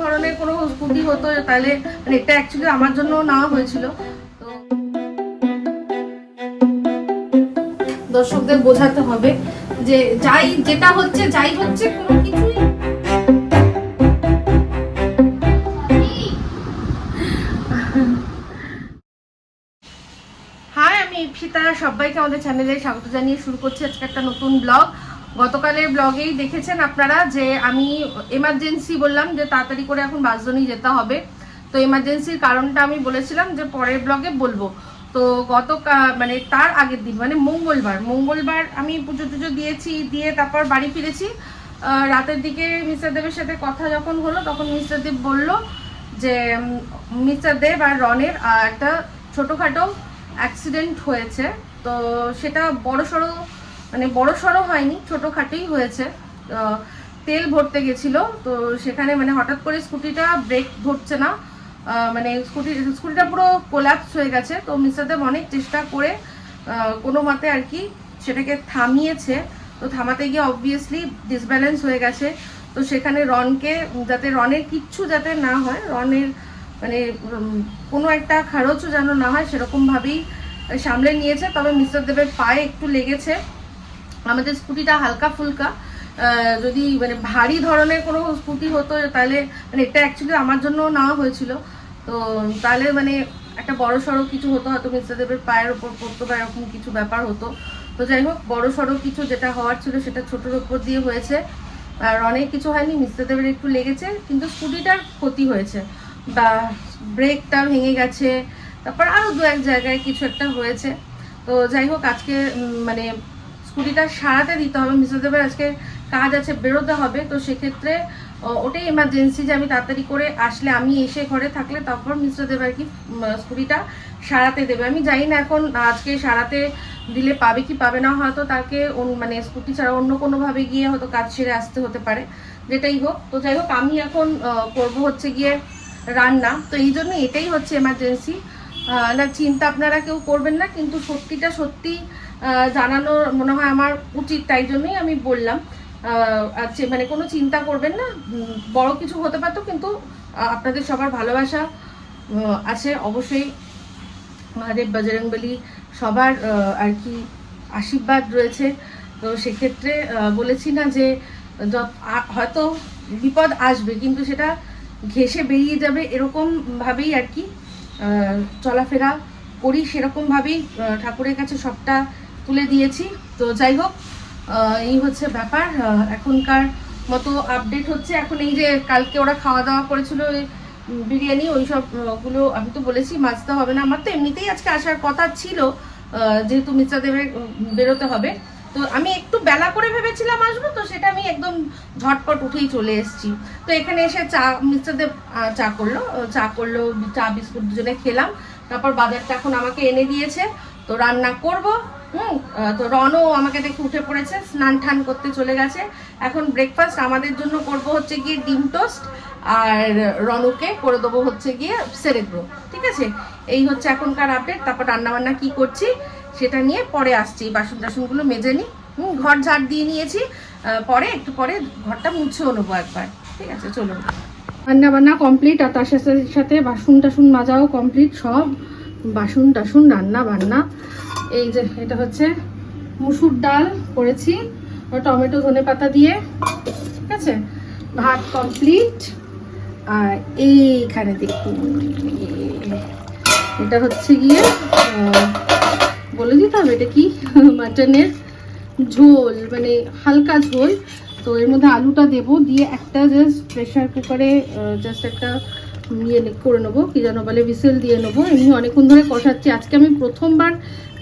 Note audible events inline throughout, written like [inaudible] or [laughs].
ধরনের কোনো হতো, তাহলে মানে এটা অ্যাকচুয়ালি আমার জন্য নেওয়া হয়েছিল। দর্শকদের বোঝাতে হবে যে যাই, যেটা হচ্ছে, যাই হচ্ছে, কোনো কিছুই হাই, আমি ইপসিতা সবাইকে আমাদের চ্যানেলে স্বাগত জানিয়ে শুরু করছি আজকে একটা নতুন ব্লগ গতকালের ব্লগেই দেখেছেন আপনারা যে আমি এমার্জেন্সি বললাম যে তাড়াতাড়ি করে এখন বাসজনই যেতে হবে। তো এমার্জেন্সির কারণটা আমি বলেছিলাম যে পরের ব্লগে বলব। তো গত মানে তার আগের দিন মানে মঙ্গলবার মঙ্গলবার আমি পুজো টুজো দিয়েছি, দিয়ে তারপর বাড়ি ফিরেছি। রাতের দিকে মিস্টার দেবের সাথে কথা যখন হলো, তখন মিস্টার দেব বলল যে মিস্টার দেব আর রনের একটা ছোটোখাটো অ্যাক্সিডেন্ট হয়েছে। তো সেটা বড় সড়ো মানে বড় সড়ো হয়নি ছোটোখাটোই হয়েছে। তেল ভরতে গেছিল, তো সেখানে মানে হঠাৎ করে স্কুটিটা ব্রেক ধরছে না। মানে স্কুটি, স্কুটিটা পুরো কোলাপস হয়ে গেছে। তো মিস্টার দেব অনেক চেষ্টা করে কোনো মতে আর কি সেটাকে থামিয়েছে। তো থামাতে গিয়ে অবভিয়াসলি ডিসব্যালেন্স হয়ে গেছে। তো সেখানে রনকে, যাতে রনের কিচ্ছু যাতে না হয়, রনের মানে কোনো একটা খারচও যেন না হয়, সেরকমভাবেই সামলে নিয়েছে। তবে মিস্টার দেবের পায়ে একটু লেগেছে। আমাদের স্কুটিটা হালকা ফুলকা যদি মানে ভারী ধরনের কোনো স্কুটি হতো, তাহলে মানে এটা অ্যাকচুয়ালি আমার জন্য নেওয়া হয়েছিল। তো তাহলে মানে একটা বড় সড়ো কিছু হতো, হয়তো মিস্টার দেবের পায়ের ওপর পড়তো বা এরকম কিছু ব্যাপার হতো। তো যাই হোক, বড় সড়ো কিছু যেটা হওয়ার ছিল, সেটা ছোটোর ওপর দিয়ে হয়েছে। আর অনেক কিছু হয়নি, মিস্টার দেবের একটু লেগেছে, কিন্তু স্কুটিটার ক্ষতি হয়েছে। বা ব্রেকটা ভেঙে গেছে, তারপর আরও দু এক জায়গায় কিছু একটা হয়েছে। তো যাই হোক, আজকে মানে স্কুটিটা সারাতে দিতে হবে। মিস্টার দেবের আজকে কাজ আছে, বেরোতে হবে। তো সেক্ষেত্রে ওটাই এমার্জেন্সি যে আমি তাড়াতাড়ি করে আসলে আমি এসে ঘরে থাকলে তারপর মিস্টার দেব আর কি স্কুটিটা সারাতে দেবে। আমি জানি না এখন আজকে সারাতে দিলে পাবে কি পাবে না, হয়তো তাকে মানে স্কুটি ছাড়া অন্য কোনোভাবে গিয়ে হয়তো কাজ সেরে আসতে হতে পারে। যেটাই হোক, তো যাই হোক, আমি এখন করব হচ্ছে গিয়ে রান্না। তো এই জন্য এটাই হচ্ছে এমার্জেন্সি না, চিন্তা আপনারা কেউ করবেন না, কিন্তু সত্যিটা সত্যি জানানো মনে হয় আমার উচিত, তাই জন্যই আমি বললাম। আচ্ছা মানে কোনো চিন্তা করবেন না বড় কিছু হতে পারতো, কিন্তু আপনাদের সবার ভালোবাসা আছে। অবশ্যই মহাদেব বজরংবলী সবার আর কি আশীর্বাদ রয়েছে। তো সেক্ষেত্রে বলেছি না যে হয়তো বিপদ আসবে, কিন্তু সেটা ঘেসে বেরিয়ে যাবে এরকম ভাবেই আর কি চলাফেরা করি। সেরকমভাবেই ঠাকুরের কাছে সবটা তুলে দিয়েছি। তো যাই হোক এই হচ্ছে ব্যাপার। এখনকার মতো আপডেট হচ্ছে। এখন এই যে কালকে ওরা খাওয়া দাওয়া করেছিল বিরিয়ানি ওই সব আহ, গুলো আমি তো বলেছি মাজতে হবে না। আমার তো এমনিতেই আজকে আসার কথা ছিল যেহেতু মিস্টার দেবের বেরোতে হবে। তো আমি একটু বেলা করে ভেবেছিলাম আসব তো সেটা আমি একদম ঝটপট উঠেই চলে এসেছি। তো এখানে এসে চা মিস্টার দেব চা করল। চা করল চা বিস্কুট দুজনে খেলাম। তারপর বাজারটা এখন আমাকে এনে দিয়েছে। তো রান্না করব। হুম তো রনও আমাকে দেখে উঠে পড়েছে, স্নান টান করতে চলে গেছে। এখন ব্রেকফাস্ট আমাদের জন্য করব হচ্ছে গিয়ে ডিম টোস্ট আর রনুকে করে দেবো হচ্ছে গিয়ে সেরেব্রো ঠিক আছে? এই হচ্ছে এখনকার আপডেট তারপর রান্নাবান্না কি করছি সেটা নিয়ে পরে আসছি, বাসন টাসনগুলো মেজে নিই হুম, ঘর ঝাড় দিয়ে নিয়েছি পরে, একটু পরে ঘরটা মুছেও নেব একবার, ঠিক আছে? চলুন রান্না বান্না কমপ্লিট আর তার সাথে সাথে বাসন টাসন মাজাও কমপ্লিট সব বাসন টাসন রান্না বান্না এই যে, এটা হচ্ছে মুসুর ডাল করেছি টমেটো, ধনে পাতা দিয়ে, ঠিক আছে? ভাত কমপ্লিট আর এইখানে দেখুন, এটা হচ্ছে গিয়ে বলে দিতে হবে এটা কি? [laughs] মাটনের ঝোল মানে হালকা ঝোল। তো এর মধ্যে আলুটা দেবো, দিয়ে একটা জাস্ট প্রেশার কুকারে জাস্ট একটা ইয়ে করে নেব, কি যেন বলে বিসেল দিয়ে নেব। এমনি অনেকক্ষণ ধরে কষাচ্ছি। আজকে আমি প্রথমবার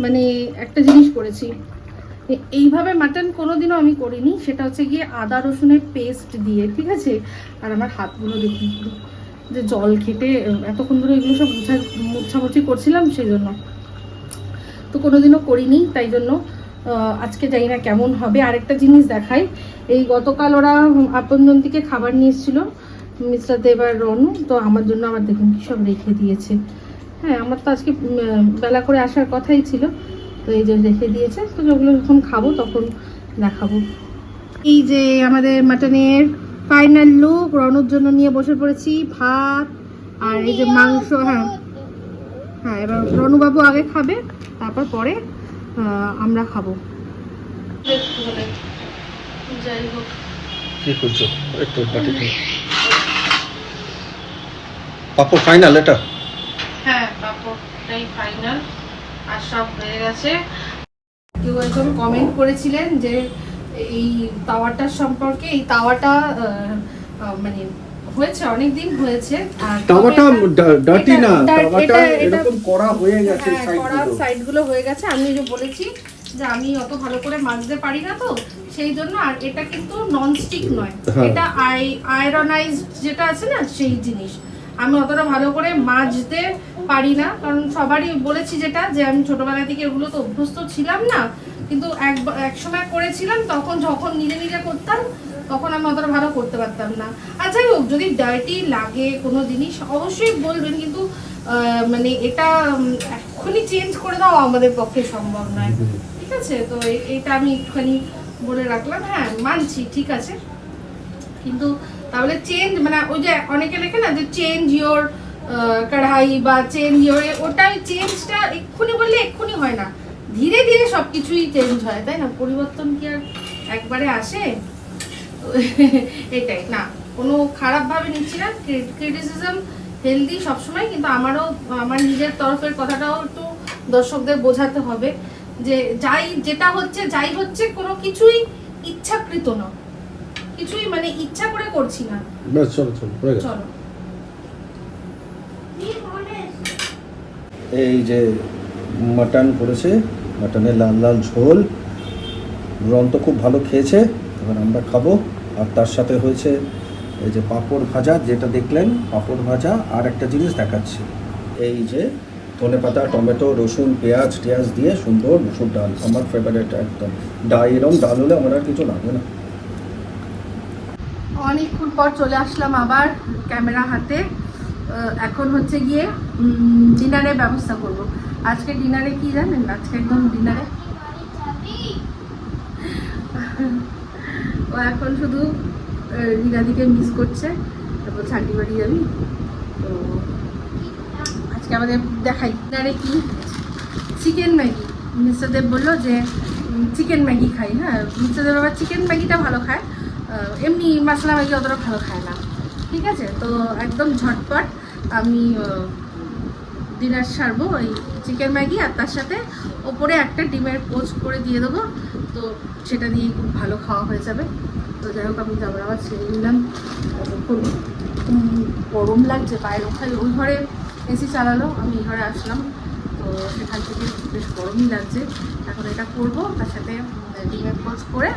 মানে একটা জিনিস করেছি। এইভাবে মাটন কোনোদিনও আমি করিনি। সেটা হচ্ছে গিয়ে আদা রসুনের পেস্ট দিয়ে, ঠিক আছে? আর আমার হাতগুলো দেখুন, যে জল খেটে এতক্ষণ ধরে এগুলো সব মুছা মুছামুছি করছিলাম সেই জন্য তো কোনোদিনও করিনি, তাই জন্য আজকে জানি না কেমন হবে। আরেকটা জিনিস দেখাই। এই গতকাল ওরা আপনজন থেকে খাবার নিয়ে এসেছিল। মিস্টার দেব আর রনু তো আমার জন্য আমার দেখুন কি সব রেখে দিয়েছে। হ্যাঁ আমার তো আজকে বেলা করে আসার কথাই ছিল তো এই যে রেখে দিয়েছে তো যেগুলো যখন খাব তখন দেখাবো। এই যে আমাদের মাটনের ফাইনাল লুক রনুর জন্য নিয়ে বসে পড়েছি ভাত আর এই যে মাংস হ্যাঁ। হ্যাঁ এবার রনুবাবু আগে খাবে তারপর পরে আমরা খাব। যাই হোক। কি করছ? একটু পাপড় ফাইনাল এটা? হ্যাঁ পাপড়টাই ফাইনাল আর সব হয়ে গেছে। কেউ একজন কমেন্ট করেছিলেন যে এই তাওয়াটার সম্পর্কে এই তাওয়াটা মানে হয়েছে অনেক দিন হয়েছে। আর তাওয়াটা ডার্টি না তাওয়াটা এরকম করা হয়ে গেছে হ্যাঁ, করা সাইডগুলো সাইডগুলো হয়ে গেছে। আমি যে বলেছি যে আমি অত ভালো করে মাজতে পারি না তো সেই জন্য আর এটা কিন্তু নন স্টিক নয়। হ্যাঁ। এটা আই আয়রনাইজ যেটা আছে না সেই জিনিস। আমি অতটা ভালো করে মাজতে পারি না, কারণ সবারই বলেছি যেটা, যে আমি ছোটবেলা থেকে এগুলো তো অভ্যস্ত ছিলাম না, কিন্তু এক এক সময় করেছিলাম, তখন যখন নিজে নিজে করতাম, তখন আমি অতটা ভালো করতে পারতাম না। আর যাই হোক, যদি ডার্টি লাগে কোনো জিনিস, অবশ্যই বলবেন, কিন্তু মানে এটা এক্ষুনি চেঞ্জ করে দাও আমাদের পক্ষে সম্ভব নয়। ঠিক আছে? তো এটা আমি একটুখানি বলে রাখলাম। হ্যাঁ মানছি, ঠিক আছে। কিন্তু তাহলে চেঞ্জ মানে ওই যে অনেকে লেখে না যে চেঞ্জ ইয়োর কড়াই বা চেঞ্জ ইয়োর ওটাই চেঞ্জটা এক্ষুনি বললে এক্ষুনি হয় না। ধীরে ধীরে সব কিছুই চেঞ্জ হয়, তাই না? পরিবর্তন কি আর একবারে আসে? [laughs] এটাই। না, কোনো খারাপভাবে নিচ্ছি না। ক্রিটিসিজম হেলদি সবসময়, কিন্তু আমারও, আমার নিজের তরফের কথাটাও একটু দর্শকদের বোঝাতে হবে যে যাই, যেটা হচ্ছে, যাই হচ্ছে, কোনো কিছুই ইচ্ছাকৃত না কিছুই মানে ইচ্ছা করে করছি না। ব্যাস চলো চলো হয়ে গেছে। চলো। এই যে মাটন করেছে মাটনের লাল লাল ঝোল। রন তো খুব ভালো খেয়েছে এবার আমরা খাব। আর তার সাথে হয়েছে এই যে পাঁপড় ভাজা যেটা দেখলেন পাঁপড় ভাজা আর একটা জিনিস দেখাচ্ছি। এই যে ধনে পাতা টমেটো রসুন পেঁয়াজ টিয়াজ দিয়ে সুন্দর মুসুর ডাল আমার ফেভারিট একদম। ডাল এরম ডাল হলে আমার আর কিছু লাগবে না। অনেকক্ষণ পর চলে আসলাম আবার ক্যামেরা হাতে। এখন হচ্ছে গিয়ে ডিনারের ব্যবস্থা করব। আজকে ডিনারে কি জানেন? আজকে একদম ডিনারে। ও এখন শুধু রিনাদিকে মিস করছে। তারপর ছান্টি বাড়ি যাবি। তো আজকে আমাদের দেখাই। ডিনারে কি? Chicken Maggi. মিস্টার দেব বলল যে চিকেন ম্যাগি খাই। হ্যাঁ মিস্টার দেব আবার চিকেন ম্যাগিটা ভালো খায়। এমনি মশলা ম্যাগি অতটা ভালো খায় না। ঠিক আছে? তো একদম ঝটপট আমি ডিনার সারবো ওই চিকেন ম্যাগি আর তার সাথে ওপরে একটা ডিমের পোচ করে দিয়ে দেবো। তো সেটা দিয়ে খুব ভালো খাওয়া হয়ে যাবে। তো যাই হোক, আমি জামা আবার ছেড়ে নিলাম গরম লাগছে বাইরে ওখানে। ওই ঘরে এসি চালালো, আমি এই ঘরে আসলাম। তো সেখান থেকে বেশ গরমই লাগছে। এখন এটা করব, তার সাথে ডিমের পোচ করে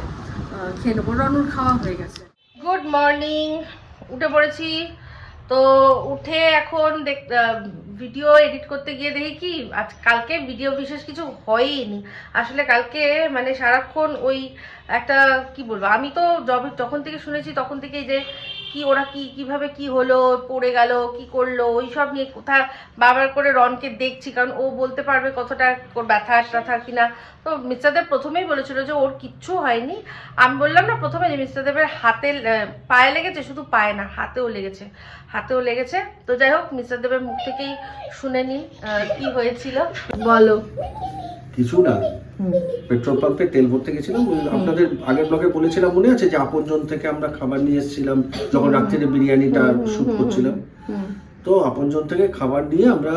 খেয়ে নেব। রনুর খাওয়া হয়ে গেছে। গুড মর্নিং উঠে পড়েছি। তো উঠে এখন দেখ ভিডিও এডিট করতে গিয়ে দেখি কি, আজ কালকে ভিডিও বিশেষ কিছু হয়ইনি। আসলে কালকে মানে সারাক্ষণ ওই একটা কি বলব, আমি তো যবে যখন থেকে শুনেছি তখন থেকে যে কি ওরা কি কীভাবে কি হলো পড়ে গেল কি করল ওই সব নিয়ে কোথা বারবার করে রনকে দেখছি কারণ ও বলতে পারবে কতটা ওর ব্যথা ট্যাথা কিনা। তো মিস্টার দেব প্রথমেই বলেছিল যে ওর কিচ্ছু হয়নি। আমি বললাম না প্রথমে যে মিস্টার দেবের হাতে পায়ে লেগেছে শুধু পায়ে না হাতেও লেগেছে হাতেও লেগেছে। তো যাই হোক মিস্টার দেবের মুখ থেকেই শুনে আহ, কি হয়েছিল। বলো। কিছু না। পেট্রোল পাম্পে তেল ভরতে গেছিলাম আপনাদের আগের ব্লগে বলেছিলাম মনে আছে যে আপনজন থেকে আমরা খাবার নিয়ে এসেছিলাম যখন রাত্রিরে বিরিয়ানিটা শুট করছিলাম। তো আপনজন থেকে খাবার নিয়ে আমরা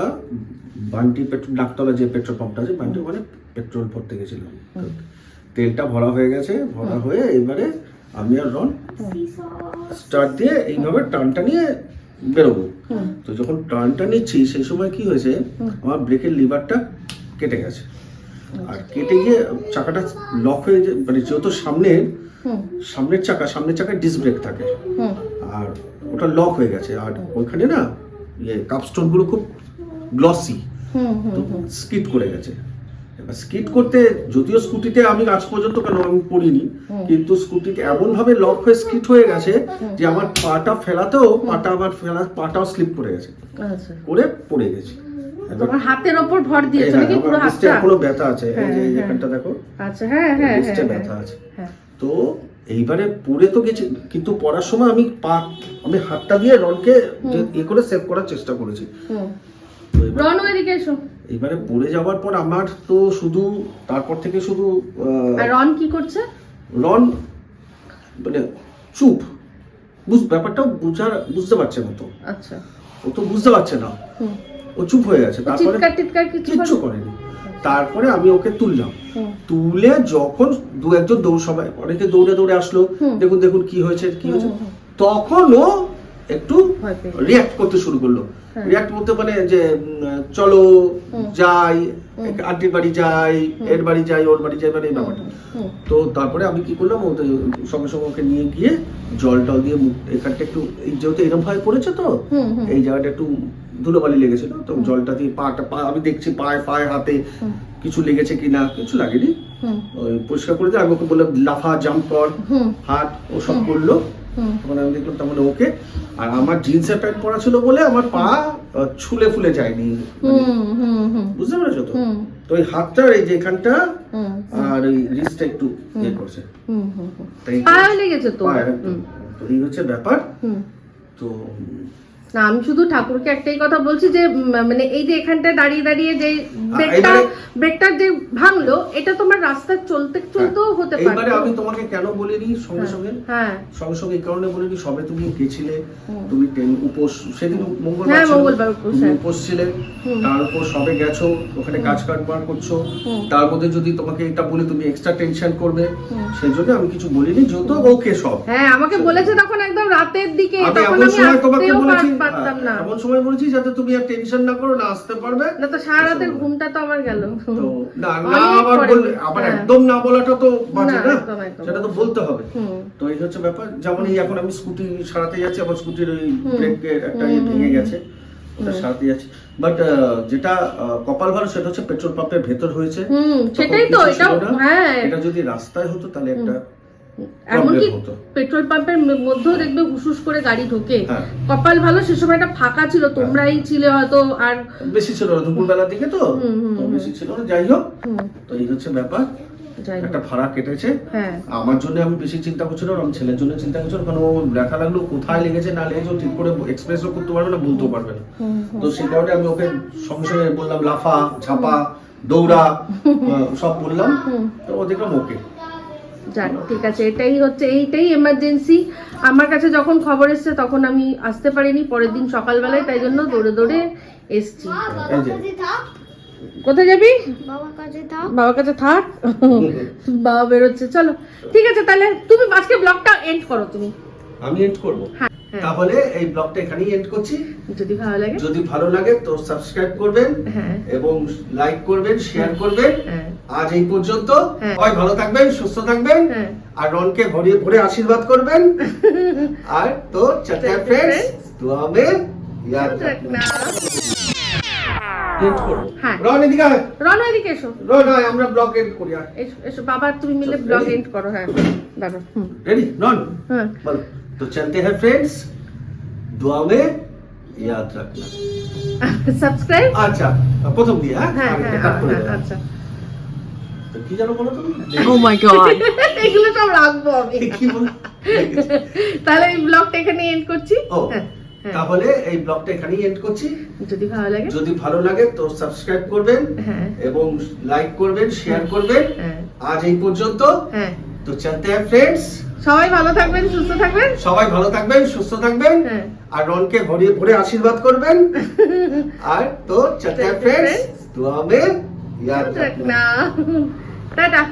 বান্টি পেট্রোল ডাকতলা যে পেট্রোল পাম্পটা আছে বান্টি ওখানে পেট্রোল ভরতে গেছিলাম। তেলটা ভরা হয়ে গেছে ভরা হয়ে এবারে আমি আর রন স্টার্ট দিয়ে এইভাবে টানটা নিয়ে বেরোবো। তো যখন টানটা নিচ্ছি সেই সময় কি হয়েছে আমার ব্রেকের লিভারটা কেটে গেছে। আর কেটে গিয়ে চাকাটা লক হয়ে মানে যেহেতু সামনে সামনের চাকা সামনের চাকায় ডিস ব্রেক থাকে। আর ওটা লক হয়ে গেছে আর ওইখানে না ইয়ে কাপস্টোনগুলো খুব গ্লসি স্কিট করে গেছে। এবার স্কিড করতে যদিও স্কুটিতে আমি আজ পর্যন্ত কেন আমি পড়িনি কিন্তু স্কুটিতে এমন ভাবে লক হয়ে স্কিট হয়ে গেছে যে আমার পাটা ফেলাতেও পাটা আমার ফেলা পাটাও স্লিপ করে গেছে। আচ্ছা। করে পড়ে গেছে। তোমার হাতের ওপর ভর দিয়েছ হ্যাঁ, নাকি পুরো হাতটা? এখনও ব্যথা আছে। এই যে হ্যাঁ, হ্যাঁ। এখানটা দেখো আচ্ছা হ্যাঁ হ্যাঁ হ্যাঁ, ব্যথা হ্যাঁ আছে। হ্যাঁ। তো এইবারে পড়ে তো গেছি কিন্তু পড়ার সময় আমি পা আমি হাতটা দিয়ে রনকে এ করে সেভ করার চেষ্টা করেছি। তো এবার- এসো। এবারে পড়ে যাওয়ার পর আমার তো শুধু তারপর থেকে শুধু রন কি করছে? রন মানে চুপ। বুঝ ব্যাপারটা বুঝার বুঝতে পারছে না তো। আচ্ছা। ও তো বুঝতে পারছে না। ও চুপ হয়ে গেছে। তারপরে চিৎকার টিৎকার কিচ্ছু করেনি? তারপরে আমি ওকে তুললাম। তুলে যখন দু একজন দৌড় সবাই অনেকে দৌড়ে দৌড়ে আসলো দেখুন দেখুন কি হয়েছে কি হয়েছে। তখন ও একটু রিয়াক্ট করতে শুরু করল। হ্যাঁ। রিয়াক্ট করতে মানে যে চলো যাই আন্টির বাড়ি যাই এর বাড়ি যাই ওর বাড়ি যাই মানে এই ব্যাপারটা। তো তারপরে আমি কি করলাম ওদের সঙ্গে সঙ্গে ওকে নিয়ে গিয়ে জল টল দিয়ে মুখ এখানটা একটু যেহেতু এরম ভাবে পড়েছে তো এই জায়গাটা একটু ধুলোবালি লেগেছিল তো জলটা দিয়ে পাটা পা আমি দেখছি পায়ে পায়ে হাতে কিছু লেগেছে কিনা কিছু লাগেনি। ওই পরিষ্কার করে দিয়ে আমি ওকে বললাম লাফা জাম্প কর হাত ও সব করল। তখন আমি দেখলাম তার মানে ওকে। আর আমার জিন্সের প্যান্ট পরা ছিল বলে আমার পা ছুলে ফুলে যায়নি। মানে, বুঝতে পেরেছ তো? তো ওই হাতটার এই যে এখানটা আর ওই রিস্টটা একটু ইয়ে করছে। তাই লেগেছে তো? এই হচ্ছে ব্যাপার। তো না আমি শুধু ঠাকুরকে একটাই কথা বলছি যে মানে এই যে দাঁড়িয়ে দাঁড়িয়ে যে ব্রেকটা ব্রেকটা যে ভাঙলো এটা তোমার রাস্তায় চলতে চলতেও হতে পারে। এইবারে আমি তোমাকে কেন বলিনি? সঙ্গে সঙ্গে? হ্যাঁ। সঙ্গে সঙ্গে এই কারণে বলিনি সবে তুমি গেছিলে তুমি উপোস সেদিন মঙ্গলবার হ্যাঁ, মঙ্গলবার উপোস, হ্যাঁ। উপোস ছিলে তার উপর সবে গেছো ওখানে কাজ কারবার করছ। তার মধ্যে যদি তোমাকে এটা বলে তুমি এক্সট্রা টেনশন করবে সেই জন্য আমি কিছু বলিনি যেহেতু ওকে সব হ্যাঁ আমাকে বলেছে তখন একদম রাতের দিকে তখন আমি তোমাকে বলেছি পারতাম না। এমন সময় বলেছি যাতে তুমি আর টেনশন না করো না আসতে পারবে। না তো সারা রাতের ঘুমটা তো আমার গেল। না না আবার বললে আবার হ্যাঁ। একদম না বলাটা তো বাজে না। সেটা তো বলতে হবে। তো এই হচ্ছে ব্যাপার। যেমন এই এখন আমি স্কুটি সারাতে যাচ্ছি আমার স্কুটির ওই ব্রেকের একটা ইয়ে ভেঙে গেছে ওটা সারাতে যাচ্ছি। বাট যেটা কপাল ভালো সেটা হচ্ছে পেট্রোল পাম্পের ভেতর হয়েছে। সেটাই তো না। হ্যাঁ। এটা যদি রাস্তায় হতো তাহলে একটা এমনকি পেট্রোল পাম্পের মধ্যেও দেখবে হুসুস করে গাড়ি ঢোকে। হ্যাঁ। কপাল ভালো সে সময়টা ফাঁকা ছিল তোমরাই ছিলে হয়তো আর বেশি ছিল দুপুর বেলার দিকে তো। বেশি ছিল না যাই হোক। তো এই হচ্ছে ব্যাপার। একটা ভাড়া কেটেছে। হ্যাঁ। আমার জন্য আমি বেশি চিন্তা করছিলাম আমার ছেলের জন্য চিন্তা করছিলাম কারণ ও দেখা লাগল কোথায় লেগেছে না লেগেছে ঠিক করে এক্সপ্রেসও করতে পারবে না বলতেও পারবে না। তো সেই কারণে আমি ওকে সঙ্গে সঙ্গে বললাম লাফা ঝাপা দৌড়া সব বললাম। তো ও দেখলাম ওকে যাক ঠিক আছে এটাই হচ্ছে এইটাই এমার্জেন্সি আমার কাছে যখন খবর এসছে তখন আমি আসতে পারিনি পরের দিন সকালবেলায় তাই জন্য দৌড়ে দৌড়ে এসছি। কোথায় যাবি? বাবার কাছে থাক। বাবার কাছে থাক? [laughs] বাবা বেরোচ্ছে চলো। ঠিক আছে তাহলে তুমি আজকে ব্লগটা এন্ড করো তুমি। আমি এন্ড করব? হ্যাঁ। হ্যাঁ। তাহলে এই ব্লগটা এখানেই এন্ড করছি। যদি ভালো লাগে। যদি ভালো লাগে তো সাবস্ক্রাইব করবেন হ্যাঁ। এবং লাইক করবেন শেয়ার করবেন। হ্যাঁ। আজ এই পর্যন্ত। হয়। ভালো থাকবেন সুস্থ থাকবেন। আর রনকে ভরে ভরে আশীর্বাদ করবেন। [laughs] আর তো চাচা ফ্রেন্ডস তো আমি ইয়াদ আমরা ব্লগ এন্ড করি এসো বাবা তুমি মিলে ব্লগ এন্ড করো হ্যাঁ। দাদা রেডি রন হ্যাঁ। বলো। तो चलते हैं फ्रेंड्स दुआ में याद रखना সাবস্ক্রাইব আচ্ছা প্রথম দিয়ে হ্যাঁ হ্যাঁ আরেকটা হ্যাঁ cut করে হ্যাঁ, দাও। আচ্ছা তো কি জানো বলো তুমি ও মাই গড এগুলো সব রাখবো আমি কি বল [laughs] তাহলে এই ব্লগটা এখানে এন্ড করছি ও হ্যাঁ হ্যাঁ। তাহলে এই ব্লগটা এখানেই এন্ড করছি যদি ভালো লাগে যদি ভালো লাগে তো সাবস্ক্রাইব করবেন হ্যাঁ এবং লাইক করবেন শেয়ার করবেন হ্যাঁ আজ এই পর্যন্ত হ্যাঁ তো চলতে হ্যাঁ ফ্রেন্ডস সবাই ভালো থাকবেন সুস্থ থাকবেন। সবাই ভালো থাকবেন সুস্থ থাকবেন। হ্যাঁ। আর রনকে ঘুরিয়ে ভরে আশীর্বাদ করবেন। আর তো চলতে হ্যাঁ। ফ্রেন্ডস তো আমি ইয়াদ রাখনা টাটা।